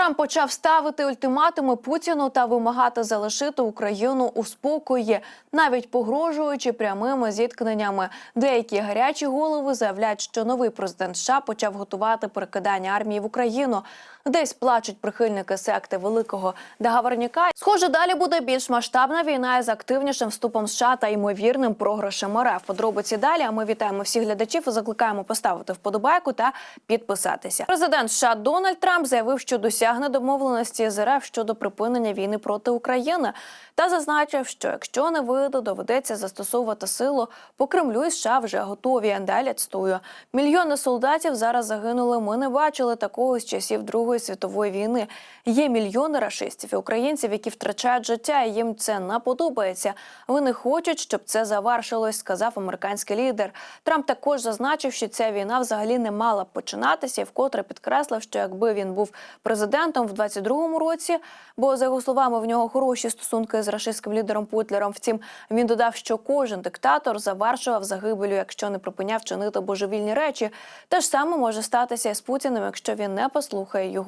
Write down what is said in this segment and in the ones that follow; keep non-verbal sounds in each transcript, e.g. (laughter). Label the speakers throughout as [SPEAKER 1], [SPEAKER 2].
[SPEAKER 1] Трамп почав ставити ультиматуми Путіну та вимагати залишити Україну у спокої, навіть погрожуючи прямими зіткненнями. Деякі гарячі голови заявляють, що новий президент США почав готувати перекидання армії в Україну. Десь плачуть прихильники секти великого договорняка. Схоже, далі буде більш масштабна війна із активнішим вступом США та ймовірним програшем РФ. Подробиці далі. А ми вітаємо всіх глядачів і закликаємо поставити вподобайку та підписатися. Президент США Дональд Трамп заявив, що досягне домовленості з РФ щодо припинення війни проти України, та зазначив, що якщо не вийде, доведеться застосовувати силу по Кремлю і США вже готові. Далі цитую. мільйони солдатів зараз загинули. Ми не бачили такого з часів Другої світової війни. Є мільйони рашистів і українців, які втрачають життя. і Їм це не подобається. Вони хочуть, щоб це завершилось, сказав американський лідер. Трамп також зазначив, що ця війна взагалі не мала б починатися, і вкотре підкреслив, що якби він був президентом в 22-му році, бо за його словами в нього хороші стосунки з рашистським лідером Путлером. Втім, він додав, що кожен диктатор завершував загибелю, якщо не припиняв чинити божевільні речі. Те ж саме може статися і з Путіним, якщо він не послухає його.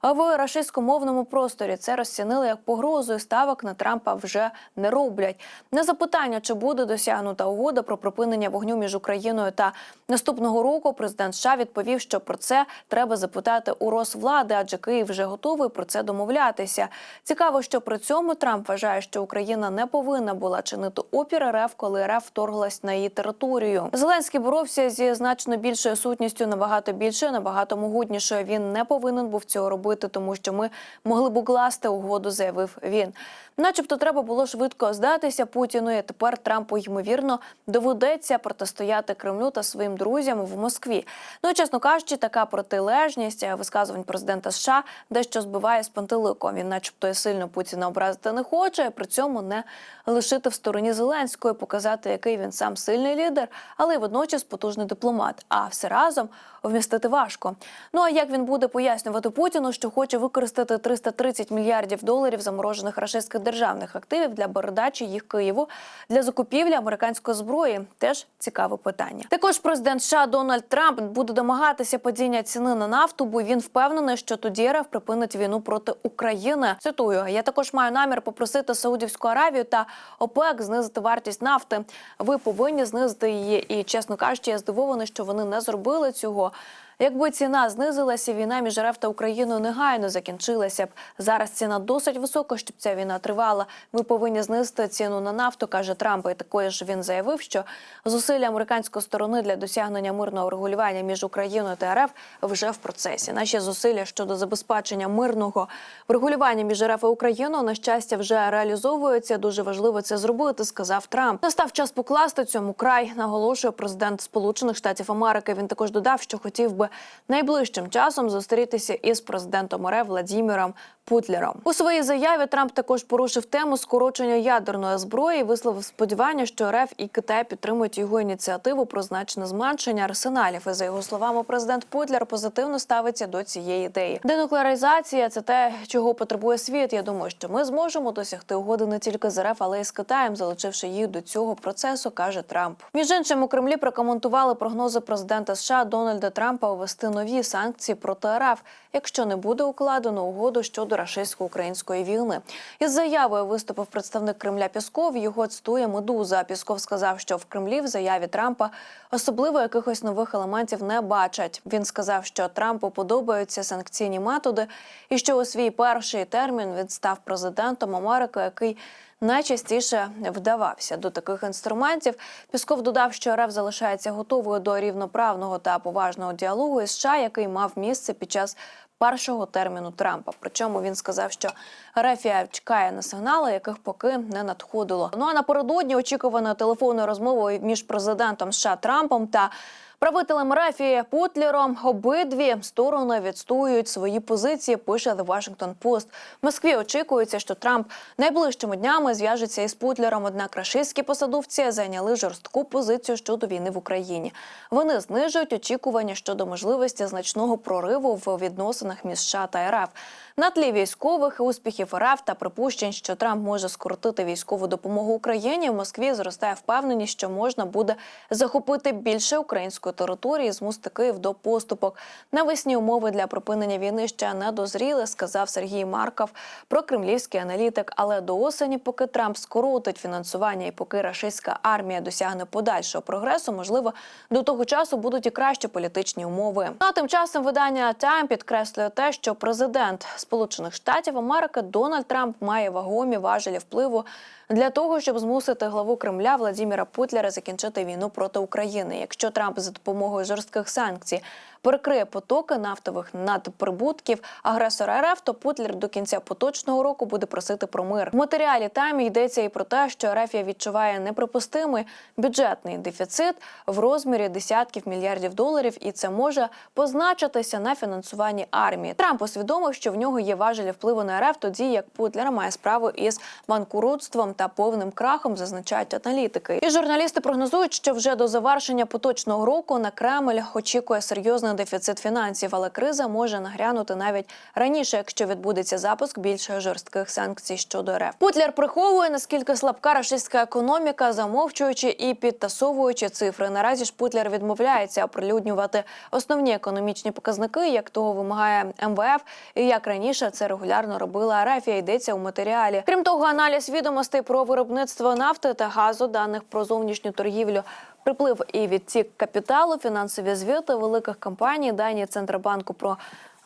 [SPEAKER 1] А в рашистськомовному просторі це розцінили як погрозу, і ставок на Трампа вже не роблять. На запитання, чи буде досягнута угода про припинення вогню між Україною та наступного року, президент США відповів, що про це треба запитати у Росвлади, адже Київ вже готовий про це домовлятися. Цікаво, що при цьому Трамп вважає, що Україна не повинна була чинити опір РФ, коли РФ вторглась на її територію. Зеленський боровся зі значно більшою сутністю, набагато більше, набагато могутнішою. Він не повинен був цього робити, тому що ми могли б укласти угоду, заявив він. Начебто, треба було швидко здатися Путіну. і Тепер Трампу ймовірно доведеться протистояти Кремлю та своїм друзям в Москві. Ну і чесно кажучи, така протилежність е, висказувань президента США дещо збиває з пантелику. Він, начебто, і сильно Путіна образити не хоче, і при цьому не лишити в стороні Зеленської, показати, який він сам сильний лідер, але й водночас потужний дипломат. А все разом вмістити важко. Ну а як він буде пояснювати Путіну, що хоче використати 330 мільярдів доларів заморожених рашистських державних активів для передачі їх Києву для закупівлі американської зброї? Теж цікаве питання. Також президент США Дональд Трамп буде домагатися падіння ціни на нафту, бо він впевнений, що тоді РФ припинить війну проти України. Цитую: я також маю намір попросити Саудівську Аравію та ОПЕК знизити вартість нафти. Ви повинні знизити її. І чесно кажучи, я здивований, що вони не зробили цього. Якби ціна знизилася, війна між РФ та Україною негайно закінчилася б. Зараз ціна досить висока, щоб ця війна тривала. Ми повинні знизити ціну на нафту, каже Трамп. І також він заявив, що зусилля американської сторони для досягнення мирного регулювання між Україною та РФ вже в процесі. Наші зусилля щодо забезпечення мирного врегулювання між РФ і Україною на щастя вже реалізовуються. Дуже важливо це зробити, сказав Трамп. Настав час покласти цьому край, наголошує президент Сполучених Штатів Америки. Він також додав, що хотів би найближчим часом зустрітися із президентом РФ Владіміром Путлером. У своїй заяві Трамп також порушив тему скорочення ядерної зброї. Висловив сподівання, що РФ і Китай підтримують його ініціативу про значне зменшення арсеналів. І за його словами, президент Путлер позитивно ставиться до цієї ідеї. Денуклеаризація – це те, чого потребує світ. Я думаю, що ми зможемо досягти угоди не тільки з РФ, але й з Китаєм, залучивши їх до цього процесу, каже Трамп. Між іншим у Кремлі прокоментували прогнози президента США Дональда Трампа ввести нові санкції проти РФ, якщо не буде укладено угоду щодо рашистсько-української війни. Із заявою виступив представник Кремля Пісков. Його цитує Медуза. Пісков сказав, що в Кремлі в заяві Трампа особливо якихось нових елементів не бачать. Він сказав, що Трампу подобаються санкційні методи, і що у свій перший термін він став президентом Америки, який найчастіше вдавався до таких інструментів. Пісков додав, що РФ залишається готовою до рівноправного та поважного діалогу із США, який мав місце під час першого терміну Трампа. Причому він сказав, що Рефія чекає на сигнали, яких поки не надходило. Ну а напередодні очікувано телефонною розмовою між президентом США Трампом та Правителем Рафії Путлером обидві сторони відстоюють свої позиції. Пише The Washington Post. В Москві очікується, що Трамп найближчими днями зв'яжеться із Путлером. Однак рашистські посадовці зайняли жорстку позицію щодо війни в Україні. Вони знижують очікування щодо можливості значного прориву в відносинах між США та РФ. На тлі військових успіхів РФ та припущень, що Трамп може скоротити військову допомогу Україні. В Москві зростає впевненість, що можна буде захопити більше української української території, змусити Київ до поступок. Навесні умови для припинення війни ще не дозріли, сказав Сергій Марков про кремлівський аналітик. Але до осені, поки Трамп скоротить фінансування і поки рашистська армія досягне подальшого прогресу, можливо, до того часу будуть і кращі політичні умови. Ну, А тим часом видання Time підкреслює те, що президент Сполучених Штатів Америки Дональд Трамп має вагомі важелі впливу для того, щоб змусити главу Кремля Владіміра Путлера закінчити війну проти України. Якщо Трамп за допомогою жорстких санкцій перекриє потоки нафтових надприбутків агресора РФ, то Путлер до кінця поточного року буде просити про мир. В матеріалі там йдеться і про те, що РФ відчуває неприпустимий бюджетний дефіцит в розмірі десятків мільярдів доларів, і це може позначитися на фінансуванні армії. Трамп усвідомив, що в нього є важелі впливу на РФ, тоді як Путлер має справу із банкрутством та повним крахом, зазначають аналітики. І журналісти прогнозують, що вже до завершення поточного року на Кремль очікує серйозний дефіцит фінансів, але криза може нагрянути навіть раніше, якщо відбудеться запуск більш жорстких санкцій щодо РФ. Путлер приховує наскільки слабка рашистська економіка, замовчуючи і підтасовуючи цифри. Наразі ж Путлер відмовляється оприлюднювати основні економічні показники, як того вимагає МВФ, і як раніше це регулярно робила Арафія. Йдеться у матеріалі. Крім того, аналіз відомостей про виробництво нафти та газу, даних про зовнішню торгівлю. Приплив і відтік капіталу, фінансові звіти великих компаній, дані Центробанку про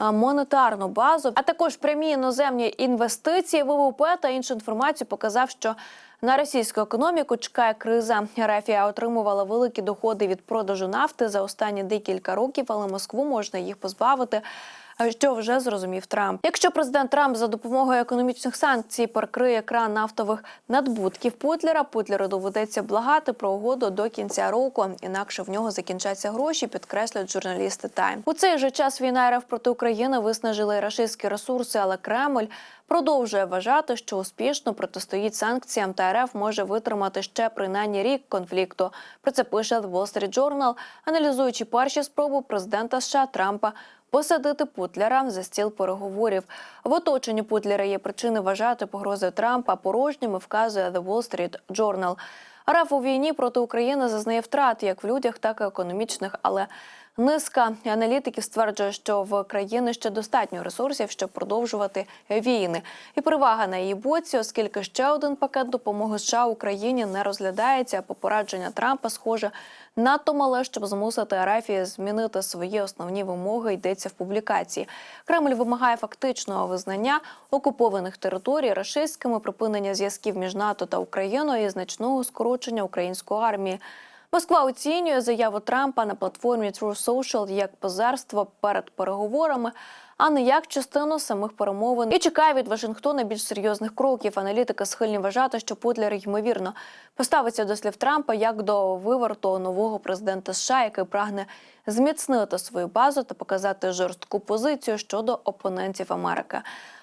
[SPEAKER 1] монетарну базу, а також прямі іноземні інвестиції, ВВП та іншу інформацію показав, що на російську економіку чекає криза. Рафія отримувала великі доходи від продажу нафти за останні декілька років, але Москву можна їх позбавити. Що вже зрозумів Трамп. Якщо президент Трамп за допомогою економічних санкцій перекриє кран нафтових надбутків Путлера, Путлеру доведеться благати про угоду до кінця року, інакше в нього закінчаться гроші, підкреслюють журналісти Тайм. У цей же час війна РФ проти України виснажили і рашистські ресурси, але Кремль продовжує вважати, що успішно протистоїть санкціям та РФ може витримати ще принаймні рік конфлікту. Про це пише The Wall Street Journal, аналізуючи перші спроби президента США Трампа посадити Путлера за стіл переговорів. В оточенні Путлера є причини вважати погрози Трампа порожніми, вказує The Wall Street Journal. РФ у війні проти України зазнає втрат як в людях, так і економічних, але Низка аналітиків стверджує, що в країни ще достатньо ресурсів, щоб продовжувати війни, і перевага на її боці, оскільки ще один пакет допомоги США Україні не розглядається. а Попорадження Трампа схоже надто мале, щоб змусити Арафії змінити свої основні вимоги. Йдеться в публікації. Кремль вимагає фактичного визнання окупованих територій рашистськими, припинення зв'язків між НАТО та Україною і значного скорочення української армії. Москва оцінює заяву Трампа на платформі True Social як позерство перед переговорами, а не як частину самих перемовин. І чекає від Вашингтона більш серйозних кроків. Аналітики схильні вважати, що Путлер ймовірно поставиться до слів Трампа як до виверту нового президента США, який прагне зміцнити свою базу та показати жорстку позицію щодо опонентів Америки.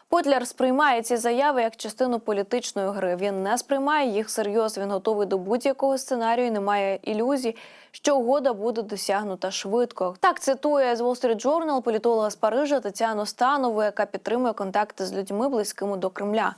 [SPEAKER 1] Путлер сприймає ці заяви як частину політичної гри. Він не сприймає їх серйозно, Він готовий до будь-якого сценарію. і Не має ілюзій, що угода буде досягнута швидко. Так цитує з Wall Street Journal політолога з Парижа Тетяну Станову, яка підтримує контакти з людьми близькими до Кремля.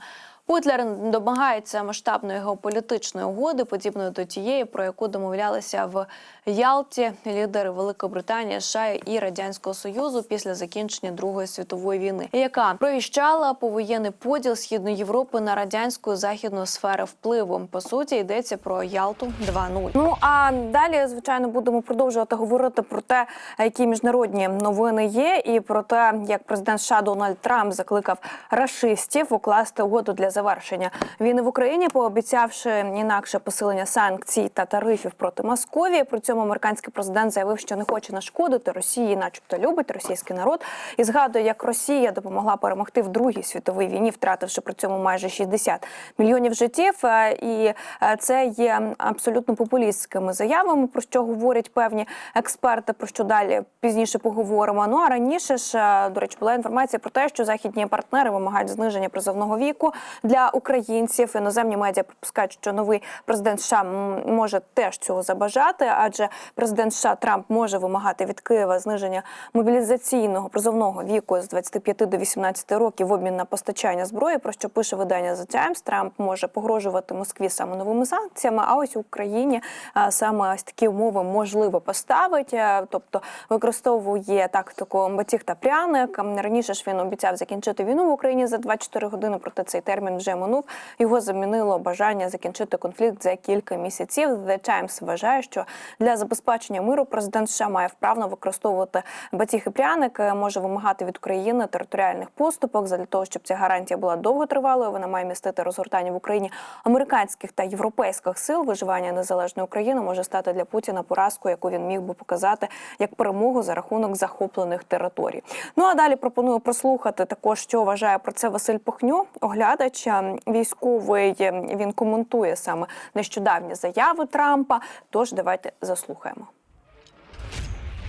[SPEAKER 1] Путлер домагається масштабної геополітичної угоди, подібної до тієї, про яку домовлялися в Ялті лідери Великобританії, США і Радянського Союзу після закінчення Другої світової війни, яка провіщала повоєнний поділ східної Європи на радянську і західну сфери впливу. По суті, йдеться про Ялту 2.0. Ну а далі, звичайно, будемо продовжувати говорити про те, які міжнародні новини є, і про те, як президент США Дональд Трамп закликав рашистів укласти угоду для завершення війни в Україні, пообіцявши інакше посилення санкцій та тарифів проти Московії. При цьому американський президент заявив, що не хоче нашкодити Росії, начебто любить російський народ, і згадує, як Росія допомогла перемогти в Другій світовій війні, втративши при цьому майже 60 мільйонів життів. Е, І е, це є абсолютно популістськими заявами, про що говорять певні експерти. Про що далі пізніше поговоримо. Ну а раніше ж е, до речі була інформація про те, що західні партнери вимагають зниження призовного віку
[SPEAKER 2] для українців. Іноземні медіа припускають, що новий президент США може теж цього забажати, адже президент США Трамп може вимагати від Києва зниження мобілізаційного призовного віку з 25 до 18 років в обмін на постачання зброї. Про що пише видання The Times. Трамп може погрожувати Москві саме новими санкціями. А ось Україні саме ось такі умови можливо поставить, е, тобто використовує тактику батіг та пряник. Раніше ж він обіцяв закінчити війну в Україні за 24 години. Проте цей термін вже минув. Його замінило бажання закінчити конфлікт за кілька місяців. The Times вважає, що для забезпечення миру президент США має вправно використовувати батіг і пряник, е, може вимагати від України територіальних поступок. Для того, щоб ця гарантія була довготривалою, вона має містити розгортання в Україні американських та європейських сил. Виживання незалежної України може стати для Путіна поразкою, яку він міг би показати як перемогу за рахунок захоплених територій. Ну а далі пропоную прослухати також, що вважає про це Василь Похню, оглядач е, військовий. Е, Він коментує саме нещодавні заяви Трампа. Тож давайте заслухаємо.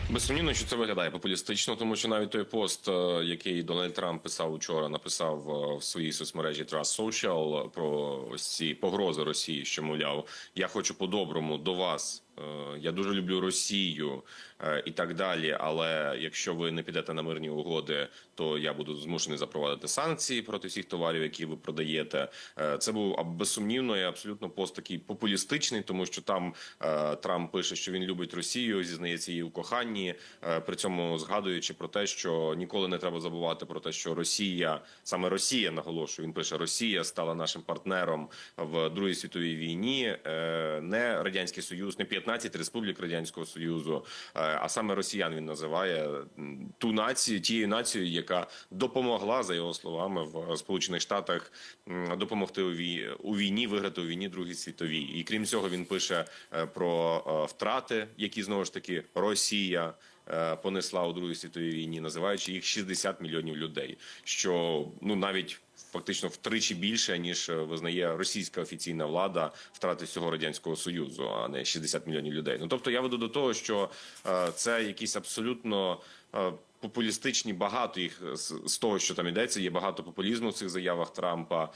[SPEAKER 3] Безсумнівно, що це виглядає популістично, тому що навіть той пост, е, який Дональд Трамп писав учора, написав е, в своїй соцмережі Trust Social про ось ці погрози Росії, що мовляв, я хочу по-доброму до вас. е, Я дуже люблю Росію і так далі. Але якщо ви не підете на мирні угоди, то я буду змушений запровадити санкції проти всіх товарів, які ви продаєте. Е, Це був безсумнівно і абсолютно пост такий популістичний, тому що там е, Трамп пише, що він любить Росію, зізнається її у коханні, е, при цьому згадуючи про те, що ніколи не треба забувати про те, що Росія, саме Росія, наголошую, він пише, Росія стала нашим партнером в Другій світовій війні, е, не радянський союз, не 15 республік радянського союзу, е, а саме росіян він називає ту націю, тією нацією, яка допомогла за його словами в Сполучених Штатах допомогти у війні, виграти у війні Другій світовій. І крім цього, він пише е, про е, втрати, які знову ж таки Росія. Е, Понесла у Другій світовій війні, називаючи їх 60 мільйонів людей, що ну навіть фактично втричі більше ніж е, визнає російська офіційна влада втрати всього радянського союзу, а не 60 мільйонів людей. Ну тобто я веду до того, що е, це якісь абсолютно. Е, Популістичні багато їх з, з того, що там йдеться, є багато популізму в цих заявах Трампа.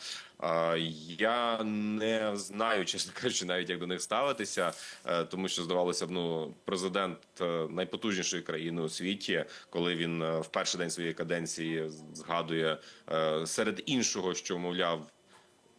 [SPEAKER 3] Я не знаю, (laughs) чесно кажучи, навіть як до них ставитися, е, тому що здавалося б, ну президент е, найпотужнішої країни у світі, коли він е, в перший день своєї каденції згадує е, серед іншого, що мовляв,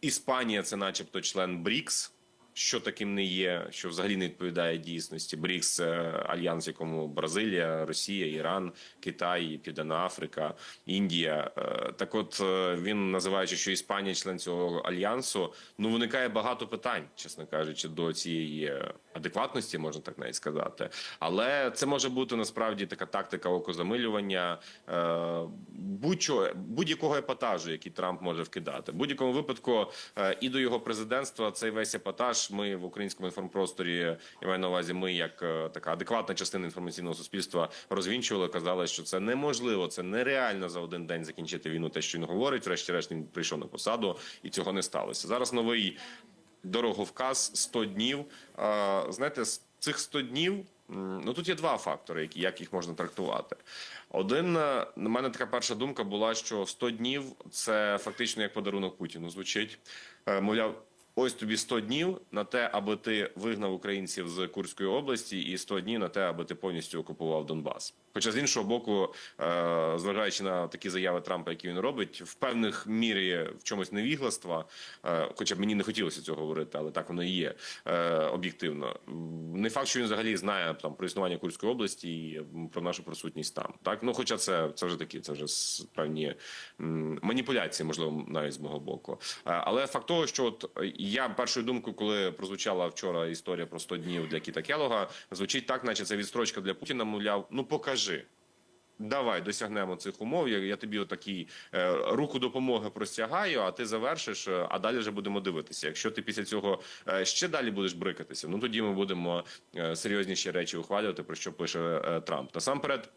[SPEAKER 3] Іспанія це, начебто, член БРІКС. Що таким не є, що взагалі не відповідає дійсності. БРІКС альянс, якому Бразилія, Росія, Іран, Китай, Південна Африка, Індія. Е, Так, от е, він називаючи, що Іспанія член цього альянсу, ну виникає багато питань, чесно кажучи, до цієї е, адекватності, можна так навіть сказати. Але це може бути насправді така тактика окозамилювання е, будь-що будь-якого епатажу, який Трамп може вкидати. В будь-якому випадку е, і до його президентства цей весь епатаж. Ми в українському інформпросторі я маю на увазі. Ми як е, така адекватна частина інформаційного суспільства розвінчували, казали, що це неможливо, це нереально за один день закінчити війну. Те, що він говорить, врешті-решт він прийшов на посаду, і цього не сталося. Зараз новий дороговказ 100 днів. Знаєте, з цих 100 днів. Ну тут є два фактори, які як їх можна трактувати. Один е, на мене така перша думка була, що 100 днів це фактично як подарунок Путіну звучить. Е, Мовляв, ось тобі 100 днів на те, аби ти вигнав українців з Курської області, і 100 днів на те, аби ти повністю окупував Донбас. Хоча з іншого боку, е, зважаючи на такі заяви Трампа, які він робить, в певних мірі в чомусь невігластва, е, хоча б мені не хотілося цього говорити, але так воно і є е, об'єктивно. Не факт, що він взагалі знає там про існування Курської області і про нашу присутність там. Так, ну хоча це, це вже такі, це вже певні маніпуляції, можливо, навіть з мого боку. Але факт того, що от я першою думкою, коли прозвучала вчора історія про 100 днів для Кіта Келога, звучить так, наче це відстрочка для Путіна. Мовляв, ну покажи. Давай досягнемо цих умов. Я, я тобі отакий е, руку допомоги простягаю, а ти завершиш. е, А далі вже будемо дивитися. Якщо ти після цього е, ще далі будеш брикатися, ну тоді ми будемо е, серйозніші речі ухвалювати, про що пише е, Трамп. Насамперед.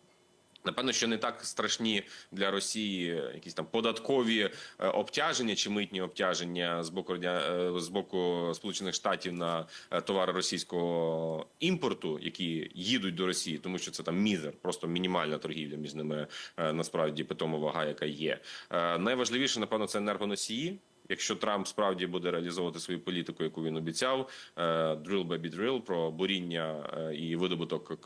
[SPEAKER 3] Напевно, що не так страшні для Росії якісь там податкові е, обтяження чи митні обтяження з боку е, з боку Сполучених Штатів на е, товари російського імпорту, які їдуть до Росії, тому що це там мізер, просто мінімальна торгівля між ними насправді питома вага, яка є. Найважливіше, напевно, це енергоносії. Якщо Трамп справді буде реалізовувати свою політику, яку він обіцяв, е, drill baby drill, про буріння е, і видобуток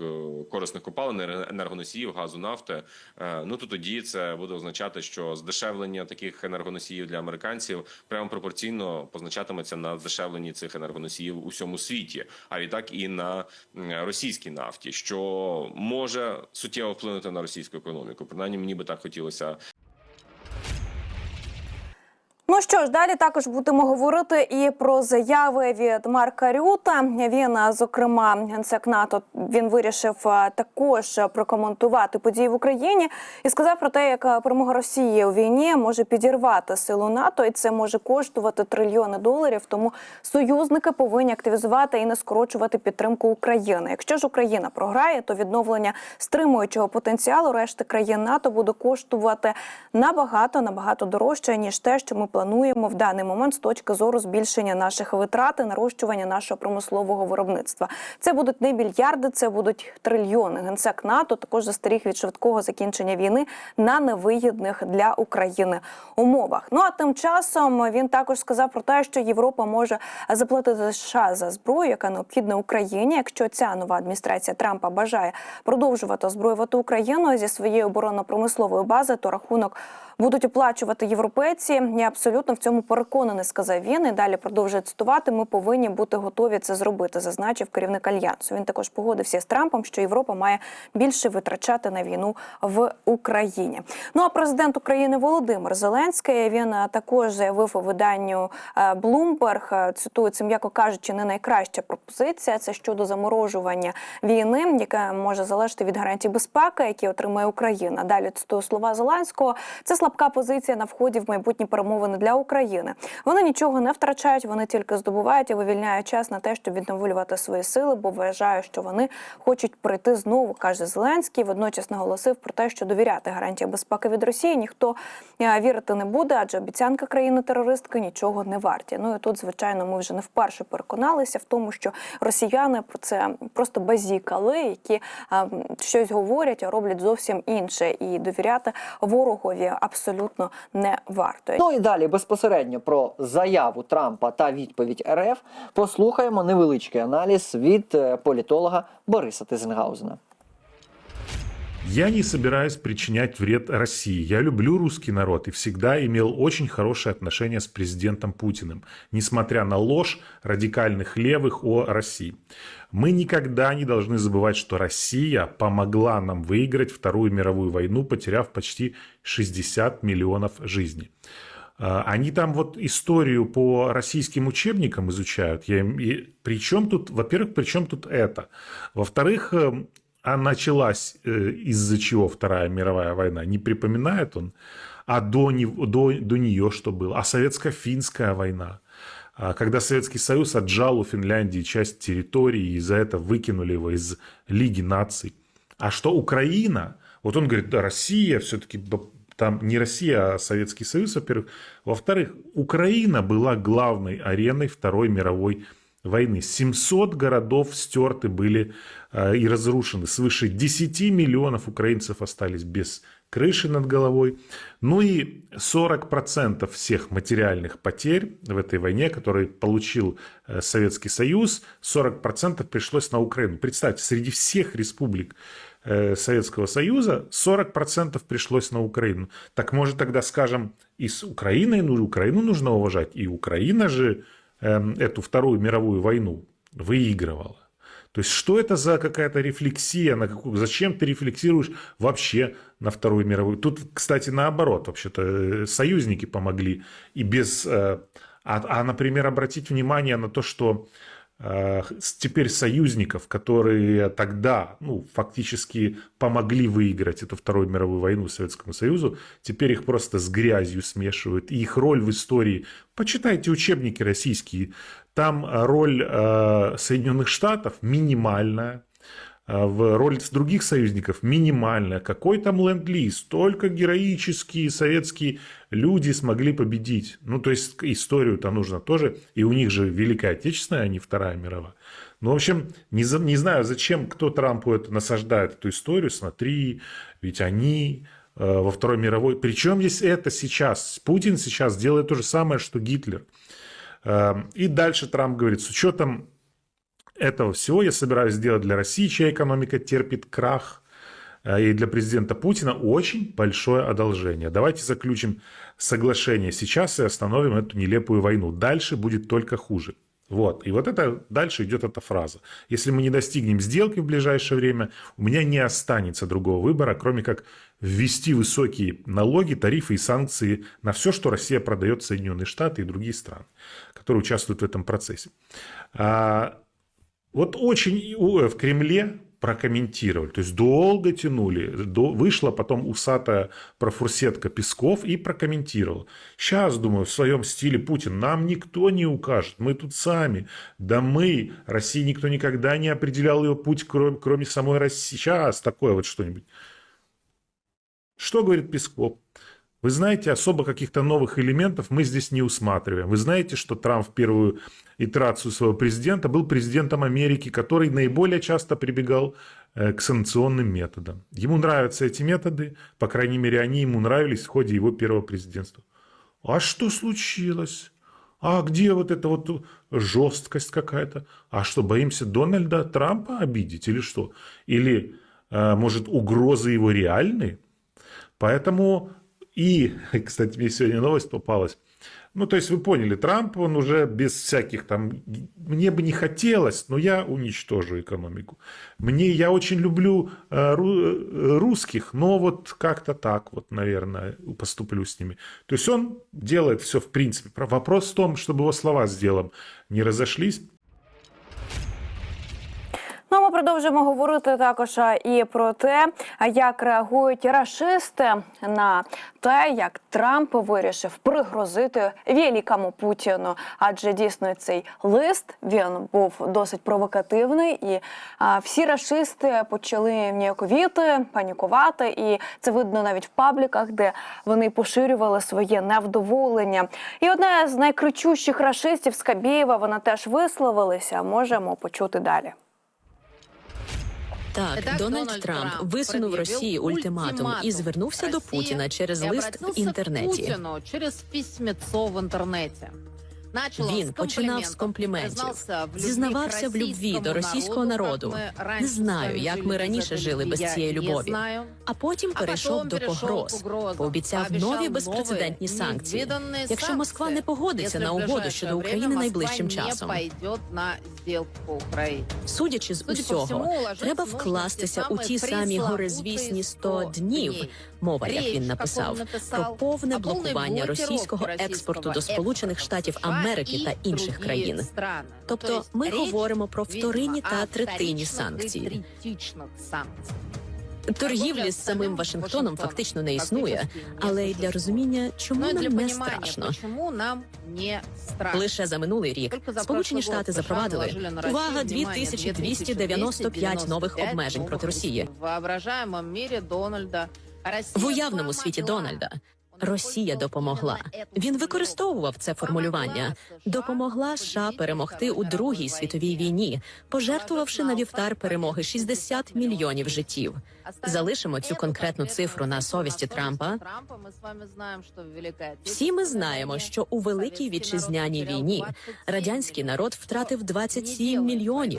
[SPEAKER 3] корисних копалин, енергоносіїв, газу, нафти, е, ну то тоді це буде означати, що здешевлення таких енергоносіїв для американців прямо пропорційно позначатиметься на здешевленні цих енергоносіїв у всьому світі, а відтак і на російській нафті, що може суттєво вплинути на російську економіку. Принаймні, мені би так хотілося
[SPEAKER 2] Ну що ж, далі також будемо говорити і про заяви від Марка Рюта. Він, зокрема, генсек НАТО, він вирішив також прокоментувати події в Україні і сказав про те, як перемога Росії у війні може підірвати силу НАТО, і це може коштувати трильйони доларів. Тому союзники повинні активізувати і не скорочувати підтримку України. Якщо ж Україна програє, то відновлення стримуючого потенціалу решти країн НАТО буде коштувати набагато набагато дорожче ніж те, що ми плануємо в даний момент з точки зору збільшення наших витрат і нарощування нашого промислового виробництва. Це будуть не мільярди, це будуть трильйони. Генсек НАТО також застеріг від швидкого закінчення війни на невигідних для України умовах. Ну а тим часом він також сказав про те, що Європа може заплатити США за зброю, яка необхідна Україні. Якщо ця нова адміністрація Трампа бажає продовжувати озброювати Україну зі своєї оборонно-промислової бази, то рахунок будуть оплачувати європейці. Я абсолютно в цьому переконаний, сказав він. І далі продовжує цитувати. Ми повинні бути готові це зробити, зазначив керівник альянсу. Він також погодився з Трампом, що Європа має більше витрачати на війну в Україні. Ну а президент України Володимир Зеленський він е, також заявив у виданню е, Bloomberg, е, цитую це, м'яко кажучи, не найкраща пропозиція. Це щодо заморожування війни, яка може залежати від гарантій безпеки, які отримає Україна. Далі цитую слова Зеленського. Це слабка позиція на вході в майбутні перемовини для України. Вони нічого не втрачають, вони тільки здобувають і вивільняють час на те, щоб відновлювати свої сили, бо вважаю, що вони хочуть прийти знову, каже Зеленський. Водночас наголосив про те, що довіряти гарантії безпеки від Росії ніхто е, вірити не буде, адже обіцянка країни-терористки нічого не варті. Ну і тут, звичайно, ми вже не вперше переконалися в тому, що росіяни про це просто базікали, які а, щось говорять, а роблять зовсім інше, і довіряти ворогові абсолютно не варто.
[SPEAKER 4] Ну і далі безпосередньо про заяву Трампа та відповідь РФ послухаємо невеличкий аналіз від е, політолога Бориса Тизенгаузена.
[SPEAKER 5] Я не собираюсь причинять вред России. Я люблю русский народ и всегда имел очень хорошие отношения с президентом Путиным, несмотря на ложь радикальных левых о России. Мы никогда не должны забывать, что Россия помогла нам выиграть Вторую мировую войну, потеряв почти 60 миллионов жизней. А, Они там вот историю по российским учебникам изучают. Я и Причем тут, во-первых, причем тут это? Во-вторых, эм, а началась э, из-за чего Вторая мировая война? Не припоминает он? А до, до, до нее что было? А советско-финская война? А Когда Советский Союз отжал у Финляндии часть территории и за это выкинули его из Лиги наций. А что Украина? Вот он говорит, да, Россия все-таки там не Россия, а Советский Союз, во-первых. Во-вторых, Украина была главной ареной Второй мировой войны. 700 городов стерты были э, и разрушены. Свыше 10 миллионов украинцев остались без крыши над головой. Ну и 40% всех материальных потерь в этой войне, которые получил э, Советский Союз, 40% пришлось на Украину. Представьте, среди всех республик э, Советского Союза 40% пришлось на Украину. Так может тогда скажем, и с Украиной, ну Украину нужно уважать, и Украина же эм, эту Вторую мировую войну выигрывала. То есть, что это за какая-то рефлексия? На какую, зачем ты рефлексируешь вообще на Вторую мировую? Тут, кстати, наоборот, вообще-то э, союзники помогли. И без... э, А, а, например, обратить внимание на то, что э, теперь союзников, которые тогда, ну, фактически помогли выиграть эту Вторую мировую войну Советскому Союзу, теперь их просто с грязью смешивают. И их роль в истории... Почитайте учебники российские. Там э, роль э, Соединенных Штатов минимальная. э, В роль других союзников минимальная. Какой там ленд-лиз? Только героические советские люди смогли победить. Ну, то есть историю-то нужно тоже. И у них же Великая Отечественная, а не Вторая мировая. Ну, в общем, не, за- не знаю, зачем кто Трампу это насаждает, эту историю. Смотри, ведь они э, во Второй мировой. Причем здесь это сейчас? Путин сейчас делает то же самое, что Гитлер. Э, И дальше Трамп говорит, с учетом этого всего я собираюсь сделать для России, чья экономика терпит крах, э, и для президента Путина очень большое одолжение. Давайте заключим соглашение сейчас и остановим эту нелепую войну. Дальше будет только хуже. Вот. И вот это дальше идет эта фраза. Если мы не достигнем сделки в ближайшее время, у меня не останется другого выбора, кроме как ввести высокие налоги, тарифы и санкции на все, что Россия продает в Соединенные Штаты и другие страны, которые участвуют в этом процессе. А, вот очень в Кремле прокомментировали, то есть долго тянули, до, вышла потом усатая профурсетка Песков и прокомментировал. Сейчас, думаю, в своем стиле Путин, нам никто не укажет, мы тут сами, да мы, России никто никогда не определял ее путь, кроме, кроме самой России. Сейчас такое вот что-нибудь. Что говорит Песков? Вы знаете, особо каких-то новых элементов мы здесь не усматриваем. Вы знаете, что Трамп в первую итерацию своего президента был президентом Америки, который наиболее часто прибегал э, к санкционным методам. Ему нравятся эти методы, по крайней мере, они ему нравились в ходе его первого президентства. А что случилось? А где вот эта вот жесткость какая-то? А что, боимся Дональда Трампа обидеть или что? Или, э, может, угрозы его реальны? Поэтому и, (laughs) кстати, мне сегодня новость попалась. Ну, то есть вы поняли, Трамп, он уже без всяких там... Мне бы не хотелось, но я уничтожу экономику. Мне, я очень люблю э, э, русских, но вот как-то так вот, наверное, поступлю с ними. То есть он делает все в принципе. Про- Вопрос в том, чтобы его слова с делом не разошлись.
[SPEAKER 1] Ну, ми продовжуємо говорити також і про те, як реагують рашисти на те, як Трамп вирішив пригрозити великому Путіну. Адже дійсно цей лист він був досить провокативний, і а, всі рашисти почали ніяковіти, панікувати. І це видно навіть в пабліках, де вони поширювали своє невдоволення. І одна з найкричущих рашистів Скабєєва, вона теж висловилася. Можемо почути далі.
[SPEAKER 6] Так, Дональд Трамп висунув Росії ультиматум і звернувся до Путіна через лист в інтернеті.
[SPEAKER 7] через письмецо в интернете. Начал он
[SPEAKER 6] Він
[SPEAKER 7] с
[SPEAKER 6] починав з
[SPEAKER 7] комплиментов,
[SPEAKER 6] компліментів,
[SPEAKER 7] признався в любві
[SPEAKER 6] зізнавався в любві до російського народу.
[SPEAKER 7] как мы раньше
[SPEAKER 6] Не
[SPEAKER 7] с
[SPEAKER 6] знаю,
[SPEAKER 7] вами
[SPEAKER 6] як
[SPEAKER 7] жили
[SPEAKER 6] ми
[SPEAKER 7] без
[SPEAKER 6] раніше
[SPEAKER 7] этой
[SPEAKER 6] жили без
[SPEAKER 7] любви, я
[SPEAKER 6] цієї
[SPEAKER 7] не
[SPEAKER 6] любові.
[SPEAKER 7] знаю.
[SPEAKER 6] А потім
[SPEAKER 7] А
[SPEAKER 6] перейшов
[SPEAKER 7] потом
[SPEAKER 6] до
[SPEAKER 7] перейшов
[SPEAKER 6] погроз,
[SPEAKER 7] к угрозам.
[SPEAKER 6] пообіцяв
[SPEAKER 7] Пообіцяв
[SPEAKER 6] нові
[SPEAKER 7] нові,
[SPEAKER 6] безпрецедентні санкції.
[SPEAKER 7] невиданные
[SPEAKER 6] Якщо Москва
[SPEAKER 7] санкції.
[SPEAKER 6] не погодиться
[SPEAKER 7] Если
[SPEAKER 6] на
[SPEAKER 7] в
[SPEAKER 6] угоду
[SPEAKER 7] ближайшее
[SPEAKER 6] щодо
[SPEAKER 7] время
[SPEAKER 6] України
[SPEAKER 7] Москва
[SPEAKER 6] найближчим
[SPEAKER 7] не
[SPEAKER 6] часом.
[SPEAKER 7] пойдет на сделку по Украине.
[SPEAKER 6] Судячи з
[SPEAKER 7] Судя по
[SPEAKER 6] усього,
[SPEAKER 7] всьому, ложиться
[SPEAKER 6] треба
[SPEAKER 7] нужно
[SPEAKER 6] вкластися
[SPEAKER 7] в ті
[SPEAKER 6] у ті
[SPEAKER 7] самі
[SPEAKER 6] самі
[SPEAKER 7] пресловуті
[SPEAKER 6] горизвісні 100
[SPEAKER 7] 100
[SPEAKER 6] днів. Мова, як
[SPEAKER 7] Річ,
[SPEAKER 6] він
[SPEAKER 7] як
[SPEAKER 6] написав,
[SPEAKER 7] він написав,
[SPEAKER 6] про повне блокування російського експорту до Сполучених Штатів Америки та інших країн.
[SPEAKER 7] страни.
[SPEAKER 6] Тобто ми говоримо про вторинні та третинні санкції. Торгівлі з самим Вашингтоном фактично не існує, але й для розуміння, чому
[SPEAKER 7] Ну,
[SPEAKER 6] нам не страшно.
[SPEAKER 7] почему нам не страшно.
[SPEAKER 6] Лише за минулий рік Сполучені Штати запровадили увага
[SPEAKER 7] внимание,
[SPEAKER 6] 2295 нових обмежень проти Росії.
[SPEAKER 7] В воображаемом мире Дональда
[SPEAKER 6] В уявному світі Дональда Росія допомогла. Він використовував це формулювання. Допомогла США перемогти у Другій світовій війні, пожертвувавши на вівтар перемоги 60 мільйонів життів. Залишимо цю конкретну цифру на совісті Трампа. Всі ми знаємо, що у великій вітчизняній війні радянський народ втратив 27 мільйонів.